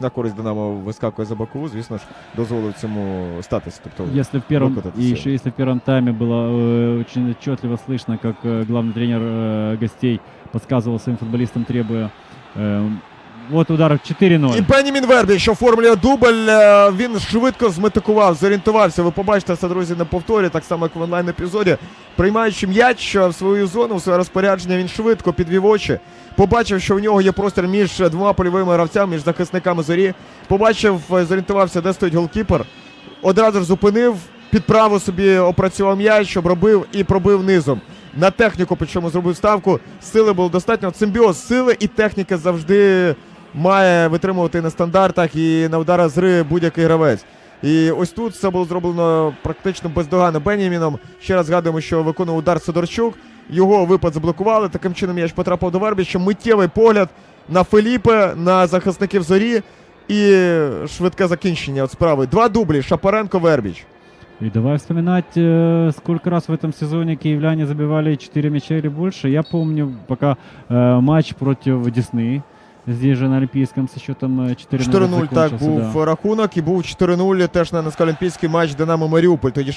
на користь Динамо вискакує за бокову, звісно ж, дозволив цьому статися. Тобто, Если в первом, Выкататься и всё. еще если в первом тайме было э, очень отчетливо слышно, как э, главный тренер э, гостей подсказывал своим футболистам, требуя э, вот удар 4-0. І Бенімін Вербі, що оформлює дубль, е, він швидко зметикував, зорієнтувався. Ви побачите це, друзі, на повторі, так само як в онлайн епізоді. Приймаючи м'яч в свою зону, в своє розпорядження, він швидко підвів очі. Побачив, що в нього є простір між двома польовими гравцями, між захисниками зорі. Побачив, е, зорієнтувався, де стоїть голкіпер. Одразу ж зупинив, під собі опрацював м'яч, обробив і пробив низом. На техніку, причому зробив ставку. Сили було достатньо. Симбіоз сили і техніки завжди має витримувати на стандартах і на ударах з гри будь-який гравець. І ось тут все було зроблено практично бездоганно Беніміном. Ще раз згадуємо, що виконував удар Сидорчук. Його випад заблокували. Таким чином м'яч потрапив до Вербіча. Миттєвий погляд на Феліпе, на захисників зорі і швидке закінчення от справи. Два дублі Шапаренко Вербіч. И давай вспоминать, э, сколько раз в этом сезоне киевляне забивали 4 мяча или больше. Я помню, пока э, матч против Десны, здесь же на Олимпийском со счетом э, 4-0 4-0 так був да. рахунок, і був 4-0 теж на Олімпійський матч Динамо Маріуполь. Тоді